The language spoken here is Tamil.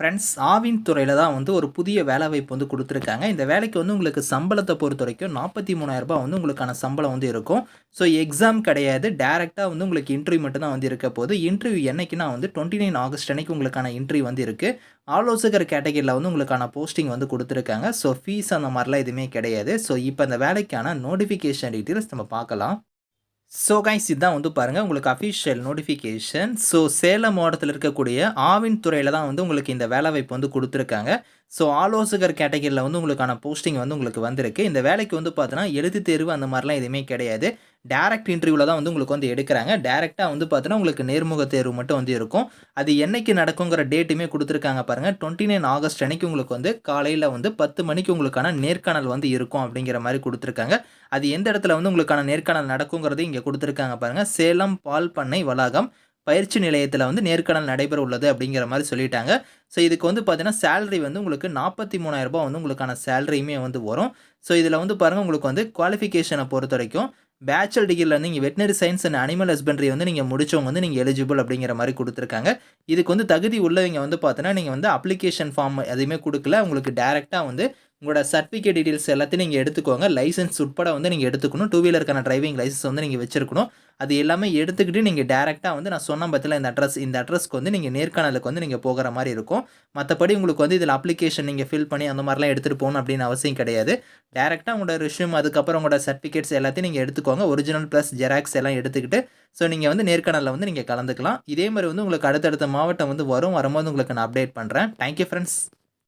ஃப்ரெண்ட்ஸ் ஆவின் துறையில் தான் வந்து ஒரு புதிய வேலைவாய்ப்பு வந்து கொடுத்துருக்காங்க. இந்த வேலைக்கு வந்து உங்களுக்கு சம்பளத்தை பொறுத்த வரைக்கும் நாற்பத்தி மூணாயிரரூபா வந்து உங்களுக்கான சம்பளம் வந்து இருக்கும். ஸோ எக்ஸாம் கிடையாது. டேரெக்டாக வந்து உங்களுக்கு இன்டர்வியூ மட்டும்தான் வந்து இருக்க போது இன்டர்வியூ என்னைக்குன்னா வந்து டுவெண்ட்டி நைன் ஆகஸ்ட் அன்னைக்கு உங்களுக்கான இன்டர்வியூ வந்து இருக்குது ஆலோசகர் கேட்டகரியில் வந்து உங்களுக்கான போஸ்டிங் வந்து கொடுத்துருக்காங்க. ஸோ ஃபீஸ் அந்த மாதிரிலாம் எதுவுமே கிடையாது. ஸோ இப்போ அந்த வேலைக்கான நோட்டிஃபிகேஷன் டீட்டெயில்ஸ் நம்ம பார்க்கலாம். ஸோ கைஸ் இதுதான் வந்து பாருங்கள் உங்களுக்கு அஃபிஷியல் நோட்டிஃபிகேஷன் ஸோ சேலம் மாவட்டத்தில் இருக்கக்கூடிய ஆவின் துறையில் தான் வந்து உங்களுக்கு இந்த வேலைவாய்ப்பு வந்து கொடுத்துருக்காங்க. ஸோ ஆலோசகர் கேட்டகரியில் வந்து உங்களுக்கான போஸ்டிங் வந்து உங்களுக்கு வந்திருக்கு. இந்த வேலைக்கு வந்து பார்த்தீங்கன்னா எழுத்து தேர்வு அந்த மாதிரிலாம் எதுவுமே கிடையாது. டேரக்ட் இன்டர்வியூவில் தான் வந்து உங்களுக்கு வந்து எடுக்கிறாங்க. டேரெக்டாக வந்து பார்த்தோன்னா உங்களுக்கு நேர்முக தேர்வு மட்டும் வந்து இருக்கும். அது என்றைக்கு நடக்குங்கிற டேட்டுமே கொடுத்துருக்காங்க பாருங்கள் டுவெண்ட்டி நைன் ஆகஸ்ட் அன்னைக்கு உங்களுக்கு வந்து காலையில் வந்து பத்து மணிக்கு உங்களுக்கான நேர்காணல் வந்து இருக்கும் அப்படிங்கிற மாதிரி கொடுத்துருக்காங்க. அது எந்த இடத்துல வந்து உங்களுக்கான நேர்காணல் நடக்குங்கிறது இங்கே கொடுத்துருக்காங்க பாருங்கள் சேலம் பால் பண்ணை வளாகம். பயிற்சி நிலையத்தில் வந்து நேர்காணல் நடைபெற உள்ளது அப்படிங்கிற மாதிரி சொல்லிட்டாங்க. ஸோ இதுக்கு வந்து பார்த்தீங்கன்னா சேலரி வந்து உங்களுக்கு நாற்பத்தி மூணாயிரரூபா வந்து உங்களுக்கான சேலரியுமே வந்து வரும். ஸோ இதில் வந்து பாருங்கள் உங்களுக்கு வந்து குவாலிஃபிகேஷனை பொறுத்த வரைக்கும் பேச்சுலர் டிகிரியில் வந்து நீங்கள் veterinary science and animal husbandry வந்து நீங்கள் முடிச்சவங்க வந்து நீங்கள் எலிஜிபிள் அப்படிங்கிற மாதிரி கொடுத்துருக்காங்க. இதுக்கு வந்து தகுதி உள்ளவங்க வந்து பார்த்தீங்கன்னா நீங்கள் வந்து அப்ளிகேஷன் ஃபார்ம் எதுவுமே கொடுக்கல. உங்களுக்கு டேரெக்டாக வந்து உங்களோட சர்டிஃபிகேட் டீட்டெயில்ஸ் எல்லாத்தையும் நீங்கள் எடுத்துக்கோங்க. லைசன்ஸ் உட்பட வந்து நீங்கள் எடுத்துக்கணும். டூ வீலருக்கான டிரைவிங் லைசன்ஸ் வந்து நீங்கள் வச்சிருக்கணும். அது எல்லாமே எடுத்துக்கிட்டு நீங்கள் டேரெக்டாக வந்து நான் சொன்ன பற்றில இந்த அட்ரஸ் இந்த அட்ரஸ்க்கு வந்து நீங்கள் நேர்காணலுக்கு வந்து நீங்கள் போகிற மாதிரி இருக்கும். மற்றபடி உங்களுக்கு வந்து இதில் அப்ளிகேஷன் நீங்கள் ஃபில் பண்ணி அந்த மாதிரிலாம் எடுத்துகிட்டு போகணும் அப்படின்னு அவசியம் கிடையாது. டேரெக்டாக உங்களோட ரிஷ்யூம் அதுக்கப்புறம் உங்களோட சர்டிஃபிகேட்ஸ் எல்லாத்தையும் நீங்கள் எடுத்துக்கோங்க. ஒரிஜினல் ப்ளஸ் ஜெராக்ஸ் எல்லாம் எடுத்துக்கிட்டு ஸோ நீங்கள் வந்து நேர்காணலில் வந்து நீங்கள் கலந்துக்கலாம். இதே மாதிரி வந்து உங்களுக்கு அடுத்தடுத்த மாவட்டம் வந்து வரும். வரும்போது உங்களுக்கு நான் அப்டேட் பண்ணுறேன் தேங்க்யூ ஃப்ரெண்ட்ஸ்